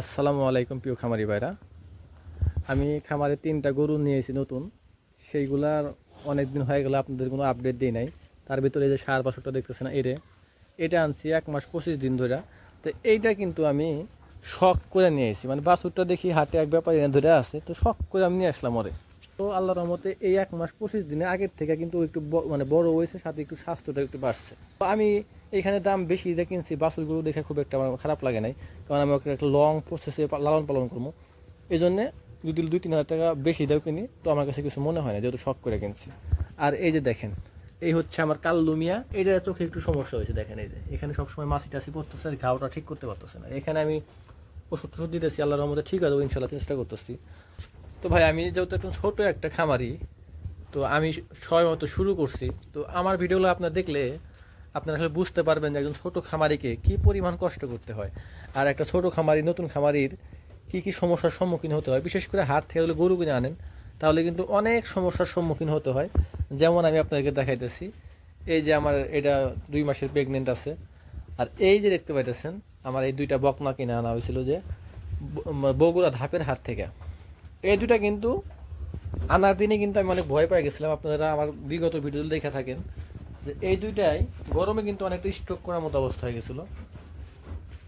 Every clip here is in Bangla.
আসসালামু আলাইকুম প্রিয় খামারি ভাইরা। আমি খামারে তিনটা গরু নিয়েছি নতুন। সেইগুলার অনেক দিন হয়ে গেল আপনাদের কোনো আপডেট দিই নাই। তার ভিতরে যে সার বাছরটা দেখতেছেন এরে এটা। আনছি এক মাস পঁচিশ দিন ধরে। তো এইটা কিন্তু আমি শখ করে নিয়ে এসেছি। মানে বাছুরটা দেখি হাতে এক ব্যাপারে ধরে আছে। তো শখ করে আমি নিয়ে আসলাম ওরে। তো আল্লাহর রহমতে এই এক মাস পঁচিশ দিনে আগের থেকে কিন্তু একটু মানে বড় হয়েছে, সাথে একটু স্বাস্থ্যটা একটু বাড়ছে। তো আমি এখানে দাম বেশি দিয়ে কিনছি বাছুরগুলো দেখে খুব একটা আমার খারাপ লাগে নাই। কারণ আমি ওকে একটা লং প্রসেসে লালন পালন করব। এই জন্যে যদি দুই তিন হাজার টাকা বেশি দাও কিনি, তো আমার কাছে কিছু মনে হয় না, যেহেতু শখ করে কিনছি। আর এই যে দেখেন, এই হচ্ছে আমার কাল কাল্লুমিয়া এটা চোখে একটু সমস্যা হয়েছে, দেখেন এই যে। এখানে সবসময় মাছি টাছি পড়তেছে, আর ঘাওটা ঠিক করতে পারতেছে না। এখানে আমি ওষুধ টষুধ দিতেছি, আল্লাহর রহমতে ঠিক আছে, ইনশাল্লাহ চেষ্টা করতেছি। তো ভাই, আমি যেহেতু একটু ছোট একটা খামারি, তো আমি সময় মতো শুরু করছি। তো আমার ভিডিওগুলো আপনার দেখলে আপনারা আসলে বুঝতে পারবেন যে একজন ছোট খামারিকে কি পরিমাণ কষ্ট করতে হয়। আর একটা ছোট খামারি, নতুন খামারির কি কি সমস্যার সম্মুখীন হতে হয়? বিশেষ করে হাট থেকে গরু কিনে আনেন, তাহলে কিন্তু অনেক সমস্যার সম্মুখীন হতে হয়। যেমন আমি আপনাদেরকে দেখাইতেছি, এই যে আমার এটা দুই মাসের প্রেগনেন্ট আছে। আর এই যে দেখতে পাইতেছেন, আমার এই দুইটা বকনা কিনে আনা হয়েছিল যে বগুড়া ধাপের হাট থেকে। এই দুইটা কিন্তু আনার দিনে কিন্তু আমি অনেক ভয় পেয়ে গেছিলাম। আপনারা আমার বিগত ভিডিও দেখে থাকেন। যে এই দুইটাই গরমে কিন্তু অনেকটা স্ট্রোক করার মতো অবস্থা হয়ে গেছিল।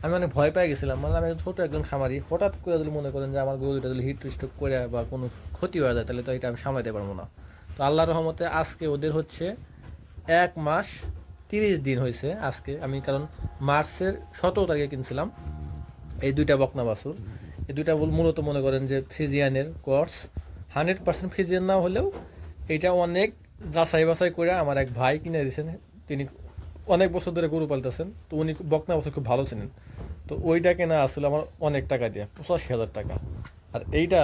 আমি অনেক ভয় পেয়ে গেছিলাম। মানে আমি ছোট একজন খামারি, হঠাৎ করে যদি মনে করেন যে আমার গরু দুটা যদি হিট স্ট্রোক করে বা কোনো ক্ষতি হয়ে যায়, তাহলে তো এটা আমি সামলাতে পারব না। তো আল্লাহ রহমতে আজকে ওদের হচ্ছে এক মাস তিরিশ দিন হয়েছে আজকে। আমি কারণ মার্চের সতেরো তারিখে কিনছিলাম এই দুইটা বকনা বাছুর। এই দুইটা মূল- মূলত মনে করেন যে ফ্রিজিয়ানের কোর্স হান্ড্রেড পার্সেন্ট ফ্রিজিয়ান না হলেও এটা অনেক যাচাই বাছাই করে আমার এক ভাই কিনে দিয়েছেন। তিনি অনেক বছর ধরে গরু পালতেছেন, তো উনি বকনা বাছুর খুব ভালো ছিলেন তো ওইটা কেনা আসলে আমার অনেক টাকা দিয়ে, পঁচাশি হাজার টাকা। আর এইটা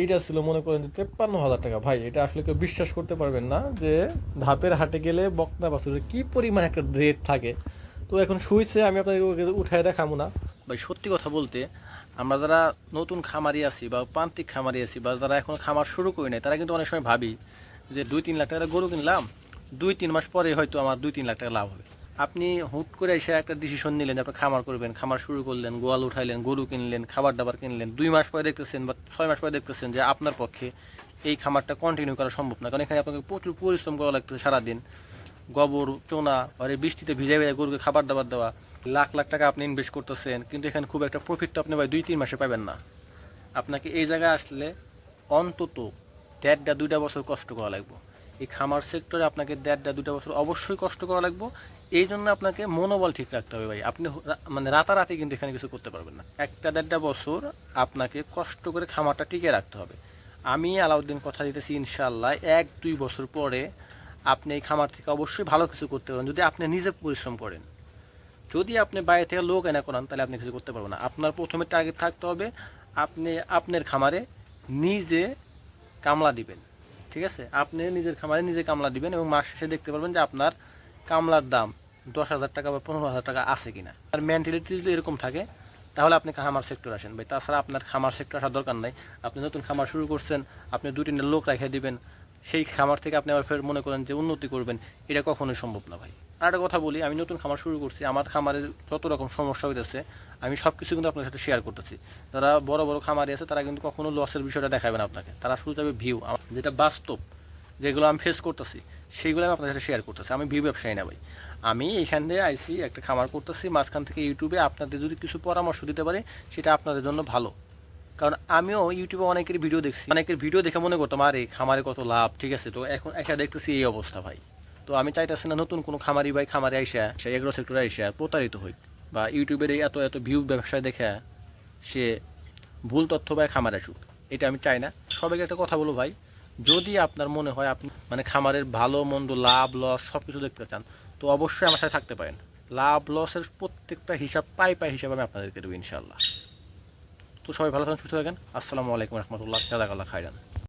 এইটা ছিল মনে করেন যে তেপ্পান্ন হাজার টাকা। ভাই, এটা আসলে কেউ বিশ্বাস করতে পারবেন না যে ধাপের হাটে গেলে বকনা বাছুরের কি পরিমাণ একটা রেট থাকে। তো এখন শুইছে, আমি আপনাদের উঠায় দেখাবো না। ভাই, সত্যি কথা বলতে, আমরা যারা নতুন খামারি আছি বা প্রান্তিক খামারি আছি বা যারা এখন খামার শুরু করি নাই, তারা কিন্তু অনেক সময় ভাবি যে দুই তিন লাখ টাকা গরু কিনলাম, দুই তিন মাস পরে হয়তো আমার দুই তিন লাখ টাকা লাভ হবে। আপনি হুট করে এসে একটা ডিসিশন নিলেন আপনি খামার করবেন, খামার শুরু করলেন, গোয়াল উঠাইলেন, গরু কিনলেন, খাবার দাবার কিনলেন, দুই মাস পরে দেখতেছেন বা ছয় মাস পরে দেখতেছেন যে আপনার পক্ষে এই খামারটা কন্টিনিউ করা সম্ভব না। কারণ এখানে আপনাকে প্রচুর পরিশ্রম করা লাগতেছে সারাদিন। গোবর, চোনা, আর বৃষ্টিতে ভিজে ভিজে গরুকে খাবার দাবার দেওয়া, লাখ লাখ টাকা আপনি ইনভেস্ট করতেছেন, কিন্তু এখানে খুব একটা প্রফিট তো আপনি ভাই দুই তিন মাসে পাবেন না। আপনাকে এই জায়গায় আসলে অন্তত দেড়টা, দুইটা বছর কষ্ট করা লাগবে। এই খামার সেক্টরে আপনাকে দেড়টা, দুইটা বছর অবশ্যই কষ্ট করা লাগবে। এই জন্য আপনাকে মনোবল ঠিক রাখতে হবে ভাই। আপনি মানে রাতারাতি কিন্তু এখানে কিছু করতে পারবেন না। একটা দেড়টা বছর আপনাকে কষ্ট করে খামারটা টিকে রাখতে হবে। আমি আলাউদ্দিন কথা দিতেছি ইনশাল্লাহ এক, দুই বছর পরে আপনি এই খামার থেকে অবশ্যই ভালো কিছু করতে পারবেন। যদি আপনি নিজে পরিশ্রম করেন। যদি আপনি বাইরে থেকে লোক এনে করান, তাহলে আপনি কিছু করতে পারবেন না। আপনার প্রথমে টার্গেট থাকতে হবে আপনি, আপনার খামারে নিজে কামলা দিবেন, ঠিক আছে? আপনি নিজের খামারে নিজে কামলা দিবেন এবং মাস শেষে দেখতে পারবেন যে আপনার কামলার দাম দশ হাজার টাকা বা পনেরো হাজার টাকা আছে কিনা। আর মেন্টালিটি যদি এরকম থাকে, তাহলে আপনি খামার সেক্টর আসেন। ভাই, তাছাড়া আপনার খামার সেক্টর আসার দরকার নাই। আপনি নতুন খামার শুরু করছেন, আপনি দুই তিনটা লোক রেখে দিবেন। সেই খামার থেকে আপনি আবার ফের মনে করেন যে উন্নতি করবেন, এটা কখনোই সম্ভব না ভাই। আর একটা কথা বলি, আমি নতুন খামার শুরু করছি, আমার খামারের যত রকম সমস্যা হইতেছে, আমি সব কিছু কিন্তু আপনার সাথে শেয়ার করতেছি। যারা বড় বড় খামারি আছে, তারা কিন্তু কখনো লসের বিষয়টা দেখাবে না আপনাকে। তারা শুধু যাবে ভিউ যেটা বাস্তব, যেগুলো আমি ফেস করতেছি সেইগুলো আমি আপনার সাথে শেয়ার করতেছি। আমি ভিউ ব্যবসায়ী না ভাই। আমি এইখান দিয়ে আইসি একটা খামার করতেছি, মাঝখান থেকে ইউটিউবে আপনাদের যদি কিছু পরামর্শ দিতে পারে, সেটা আপনাদের জন্য ভালো। কারণ আমিও ইউটিউবে অনেকের ভিডিও দেখছি। অনেকের ভিডিও দেখে মনে করতাম, আরে, খামারে কত লাভ, ঠিক আছে? তো এখন একা দেখতেছি এই অবস্থা ভাই। তো আমি চাইতেছি না নতুন কোনো খামারি ভাই খামারে আইসা, সে এগ্রো সেক্টরে আইসা প্রতারিত হই বা ইউটিউবের এত এত ভিউ ব্যবসায় দেখে সে ভুল তথ্য পায় খামারে আসুক। এটা আমি চাই না। সবাইকে একটা কথা বলো ভাই, যদি আপনার মনে হয় আপনি মানে খামারের ভালো, মন্দ, লাভ লস সব কিছু দেখতে চান, তো অবশ্যই আমার সাথে থাকতে পারেন। লাভ লসের প্রত্যেকটা হিসাব পাই পাই হিসাবে আমি আপনাদেরকে দেবো ইনশাল্লাহ তো সবাই ভালো থাকেন, সুস্থ থাকেন। আসসালামু আলাইকুম রহমতুল্লাহ জাজাকাল্লাহ খাইরান